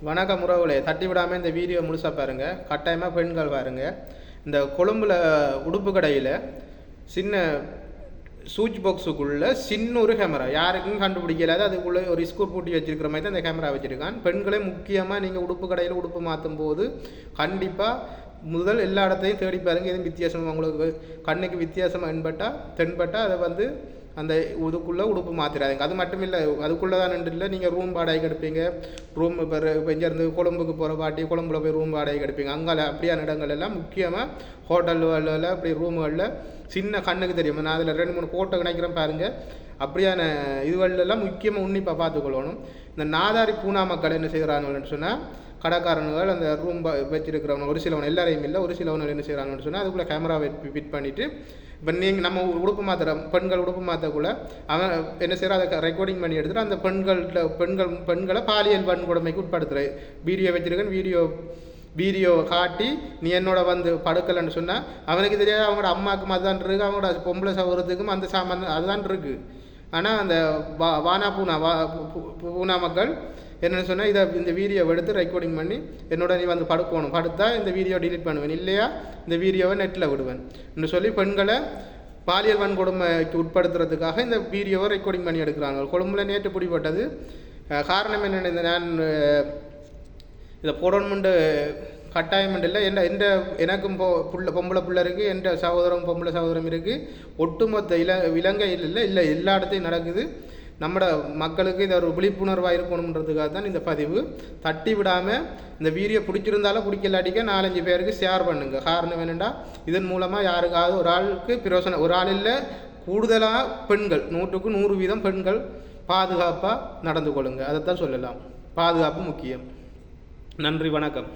வணக்கம் உறவுகளே தட்டி விடாமல் இந்த வீடியோ முழுசாக பாருங்கள் கட்டாயமாக பெண்கள் பாருங்கள் இந்த கொழும்புல உடுப்பு கடையில் சின்ன சூச் பாக்ஸுக்குள்ளே சின்ன ஒரு கேமரா யாருக்கும் கண்டுபிடிக்கலாது அதுக்குள்ளே ஒரு ஸ்கூர் பூட்டி வச்சிருக்கிற மாதிரி தான் அந்த கேமரா வச்சுருக்கான். பெண்களே முக்கியமாக நீங்கள் உடுப்பு கடையில் உடுப்பு மாற்றும் போது கண்டிப்பாக முதல் எல்லா இடத்தையும் தேடி பாருங்கள் எதுவும் வித்தியாசமாக உங்களுக்கு கண்ணுக்கு வித்தியாசமாக தென்பட்டால் தென்பட்டால் அதை வந்து அந்த இதுக்குள்ளே உடுப்பு மாற்றிடாதீங்க அது மட்டும் இல்லை அதுக்குள்ளே தான் இல்லை நீங்கள் ரூம் வாடகைக்கு எடுப்பீங்க ரூம் இப்போ இப்போ இங்கேருந்து கொழம்புக்கு போகிற பாட்டி கொழம்புல போய் ரூம் வாடகைக்கு எடுப்பீங்க அங்கே அப்படியான இடங்கள் எல்லாம் முக்கியமாக ஹோட்டல்களில் அப்படி ரூம்களில் சின்ன கண்ணுக்கு தெரியும். நான் அதில் ரெண்டு மூணு ஃபோட்டோ கிடைக்கிறேன் பாருங்கள் அப்படியான இதுகளெல்லாம் முக்கியமாக உன்னிப்பாக பார்த்துக்கொள்ளணும். இந்த நாதாரி பூனா மக்கள் என்ன செய்கிறாங்கன்னு சொன்னால் கடைக்காரனுகள் அந்த ரூம் வச்சிருக்கிறவங்க ஒரு சிலவன் எல்லாரையும் இல்லை ஒரு சிலவன் என்ன செய்கிறாங்கன்னு சொன்னால் அதுக்குள்ளே கேமராவை ஃபிட் பண்ணிவிட்டு இப்போ நீங்கள் நம்ம உடுப்பு மாத்திர பெண்கள் உடுப்பு மாற்றக்குள்ள அவன் என்ன செய்யற அதை ரெக்கார்டிங் பண்ணி எடுத்துட்டு அந்த பெண்கள்கிட்ட பெண்கள் பெண்களை பாலியல் வன்கொடுமைக்கு உட்படுத்துகிற வீடியோ வச்சிருக்கேன் வீடியோ வீடியோவை காட்டி நீ என்னோட வந்து படுக்கலைன்னு சொன்னால் அவனுக்கு தெரியாது அவங்களோட அம்மாவுக்கும் அதுதான் இருக்குது அவங்களோட பொம்பளை சௌகரத்துக்கும் அந்த சாமான் அதுதான் இருக்குது ஆனால் அந்த வா வானா பூனா வா பூ- பூனா மக்கள் என்னென்னு சொன்னால் இதை இந்த வீடியோவை எடுத்து ரெக்கார்டிங் பண்ணி என்னோட நீ வந்து படுக்கணும் படுத்தா இந்த வீடியோ டிலீட் பண்ணுவேன். இல்லையா இந்த வீடியோவை நெட்டில் விடுவேன். என்று சொல்லி பெண்களை பாலியல் வன்கொடுமைக்கு உட்படுத்துறதுக்காக இந்த வீடியோவை ரெக்கார்டிங் பண்ணி எடுக்கிறாங்க. கொழும்புல நேற்று பிடிப்பட்டது காரணம் என்னென்ன நான் இதை போடணுமெண்டு கட்டாயம் இல்லை. எந்த எந்த எனக்கும் பொ புள்ள பொம்பளை பிள்ளை இருக்குது எந்த சகோதரம் பொம்பளை சகோதரம் இருக்குது ஒட்டுமொத்த இல இலங்கையில் இல்லை இல்லை எல்லா இடத்தையும் நடக்குது. நம்மட மக்களுக்கு இதை ஒரு விழிப்புணர்வாக இருக்கணுன்றதுக்காக தான் இந்த பதிவு. தட்டி விடாமல் இந்த வீடியோ பிடிச்சிருந்தாலும் பிடிக்கலாட்டிக்க நாலஞ்சு பேருக்கு ஷேர் பண்ணுங்க. காரணம் என்னென்னா இதன் மூலமாக யாருக்காவது ஒரு ஆளுக்கு பிரயோசனம். ஒரு ஆள் இல்லை கூடுதலாக பெண்கள் நூற்றுக்கு நூறு வீதம் பெண்கள் பாதுகாப்பாக நடந்து கொள்ளுங்க. அதைத்தான் சொல்லலாம். பாதுகாப்பு முக்கியம். நன்றி வணக்கம்.